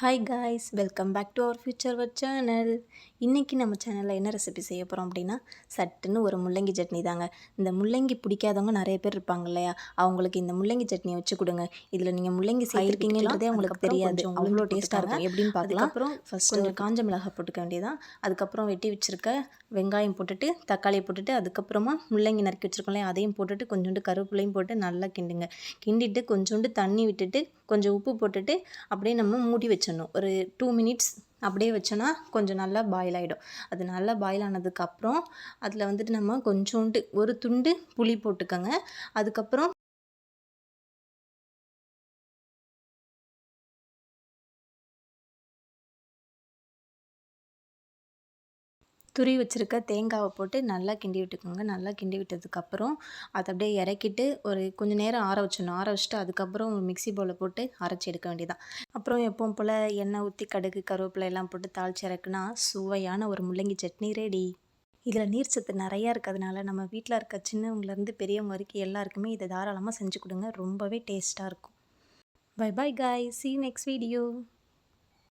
Hi guys, welcome back to our Future Word channel. இன்றைக்கி நம்ம சேனலில் என்ன ரெசிபி செய்ய போகிறோம் அப்படின்னா சட்டுன்னு ஒரு முள்ளங்கி சட்னி தாங்க இந்த முள்ளங்கி பிடிக்காதவங்க நிறைய பேர் இருப்பாங்க இல்லையா அவங்களுக்கு இந்த முள்ளங்கி சட்னியை வச்சு கொடுங்க இதில் நீங்கள் முள்ளங்கி அதே அவங்களுக்கு தெரியாது அவ்வளோ டேஸ்ட்டாக இருக்கும் எப்படின்னு பார்க்கலாம் அப்புறம் ஃபஸ்ட் கொஞ்சம் காஞ்ச மிளகாய் போட்டுக்க வேண்டியதான் அதுக்கப்புறம் வெட்டி வச்சுருக்க வெங்காயம் போட்டுட்டு தக்காளியை போட்டுட்டு அதுக்கப்புறமா முள்ளங்கி நறுக்கி வச்சுருக்கோம்லையே அதையும் போட்டுட்டு கொஞ்சோண்டு கருவேப்பிலையும் போட்டு நல்லா கிண்டுங்க கிண்டிட்டு கொஞ்சோண்டு தண்ணி விட்டுட்டு கொஞ்சம் உப்பு போட்டுட்டு அப்படியே நம்ம மூடி வச்சிடணும் ஒரு டூ மினிட்ஸ் அப்படியே வச்சோன்னா கொஞ்சம் நல்லா பாயில் ஆகிடும் அது நல்லா பாயில் ஆனதுக்கப்புறம் அதில் வந்துட்டு நம்ம கொஞ்சோண்டு ஒரு துண்டு புளி போட்டுக்கோங்க அதுக்கப்புறம் துரி வச்சுருக்க தேங்காவை போட்டு நல்லா கிண்டி விட்டுக்கோங்க நல்லா கிண்டி விட்டதுக்கப்புறம் அதை அப்படியே இறக்கிட்டு ஒரு கொஞ்சம் நேரம் ஆற வச்சிடணும் ஆற வச்சுட்டு அதுக்கப்புறம் மிக்சி பவுலில் போட்டு அரைச்சி எடுக்க வேண்டியதான் அப்புறம் எப்பவும் போல் எண்ணெய் ஊற்றி கடுகு கருவேப்பிலை எல்லாம் போட்டு தாளிச்சு இறக்குனா சுவையான ஒரு முள்ளங்கி சட்னி ரெடி இதில் நீர் சத்து நிறையா இருக்கிறதுனால நம்ம வீட்டில் இருக்க சின்னவங்கலேருந்து பெரியவங்க வரைக்கும் எல்லாருக்குமே இதை தாராளமாக செஞ்சு கொடுங்க ரொம்பவே டேஸ்ட்டாக இருக்கும் bye bye guys see next video